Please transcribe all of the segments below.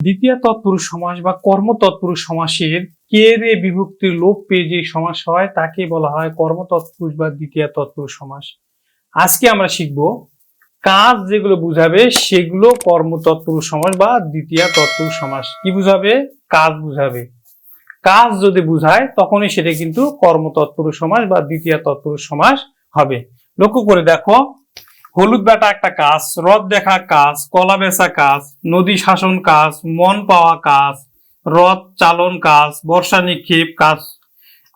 দ্বিতীয় তৎপুরুষ সমাস বা কর্ম তৎপুরুষ সমাসের কে রে বিভক্তির লোপ পেয়ে যে সমাস হয়, তাকে বলা হয় কর্ম তৎপুরুষ বা দ্বিতীয় তৎপুরুষ সমাস। আজকে আমরা শিখব কাজ যেগুলো বুঝাবে, সেগুলো কর্ম তৎপুরুষ সমাস বা দ্বিতীয় তৎপুরুষ সমাস। কি বুঝাবে? কাজ বুঝাবে। কাজ যদি বুঝায়, তখনই সেটা কিন্তু কর্ম তৎপুরুষ সমাস বা দ্বিতীয় তৎপুরুষ সমাস হবে। লক্ষ্য করে দেখো হলুদ বেটা একটা কাজ রথ দেখা কাজ, কলা বেচা কাজ, নদী শাসন কাজ, মন পাওয়া কাজ রথ চালন কাজ, বর্ষা নিক্ষেপ কাজ,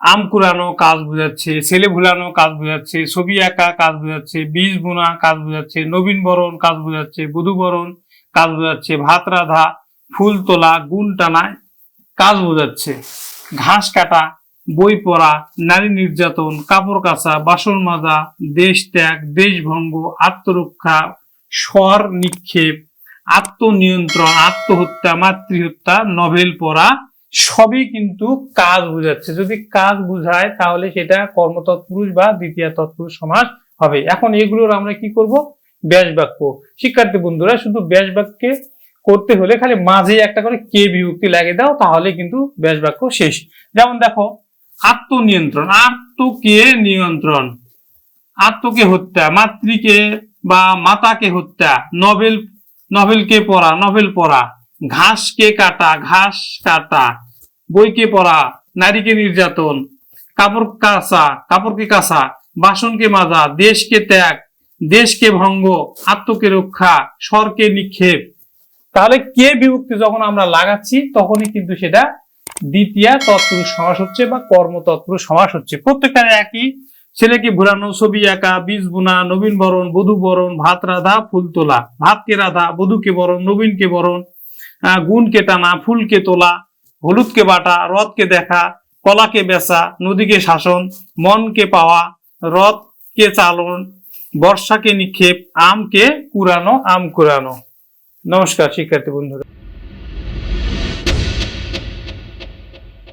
আম কুড়ানো কাজ বোঝাচ্ছে, ছেলে ভুলানো কাজ বোঝাচ্ছে, ছবি আঁকা কাজ বোঝাচ্ছে, বীজ বোনা কাজ বোঝাচ্ছে, নবীন বরণ কাজ বোঝাচ্ছে, বধূ বরণ কাজ বোঝাচ্ছে, ভাত রাধা, ফুল তোলা, গুণ টানা কাজ বোঝাচ্ছে, ঘাস কাটা বই পড়া, নারী নির্যাতন, কাপড় কাচা, বাসন মাজা, দেশ ত্যাগ দেশভঙ্গ আত্মরক্ষা, স্বর নিক্ষেপ, আত্মনিয়ন্ত্রণ, আত্মহত্যা, মাতৃহত্যা, নভেল পড়া, সবই কিন্তু কাজ বুঝাচ্ছে। যদি কাজ বুঝায়, তাহলে সেটা কর্মতৎপুরুষ বা দ্বিতীয় তৎপুরুষ সমাজ হবে। এখন এগুলোর আমরা কি করব? ব্যাস বাক্য। শিক্ষার্থী বন্ধুরা, শুধু ব্যাস বাক্যে করতে হলে খালি মাঝে একটা করে কে বিভক্তি লাগিয়ে দাও, তাহলে কিন্তু ব্যাস বাক্য শেষ। যেমন দেখো আত্মনিয়ন্ত্রণ আত্মকে নিয়ন্ত্রণ। আত্মকে হত্যা, মাতৃকে বা মাতাকে হত্যা নভেল নভেলকে পড়া নভেল পড়া, ঘাসকে কাটা, ঘাস কাটা, বইকে পড়া, নারীকে নির্যাতন, কাপড় কাচা, কাপড়কে কাচা, বাসনকে মাজা, দেশকে ত্যাগ, দেশকে ভঙ্গ, আত্মকে রক্ষা, স্বরকে নিক্ষেপ। তাহলে কে বিভক্তি যখন আমরা লাগাচ্ছি, তখনই কিন্তু সেটা দ্বিতীয় তৎপুরুষ সমাস হচ্ছে বা কর্ম তৎপুরুষ সমাস হচ্ছে। প্রত্যেকটা একই। ছেলেকে ভুলানো, ছবি আঁকা, বীজ বুনা, নবীন বরণ, বধূ বরণ, ভাত রাধা, ফুল তোলা। ভাতকে রাধা, বধূকে বরণ, নবীনকে বরণ গুণকে টানা, ফুলকে তোলা, হলুদকে বাটা, রথকে দেখা, কলাকে বেচা, নদীকে শাসন, মনকে পাওয়া, রথকে চালন, বর্ষাকে নিক্ষেপ, আমকে কুড়ানো, আম কুড়ানো। নমস্কার, শিক্ষার্থী বন্ধুরা।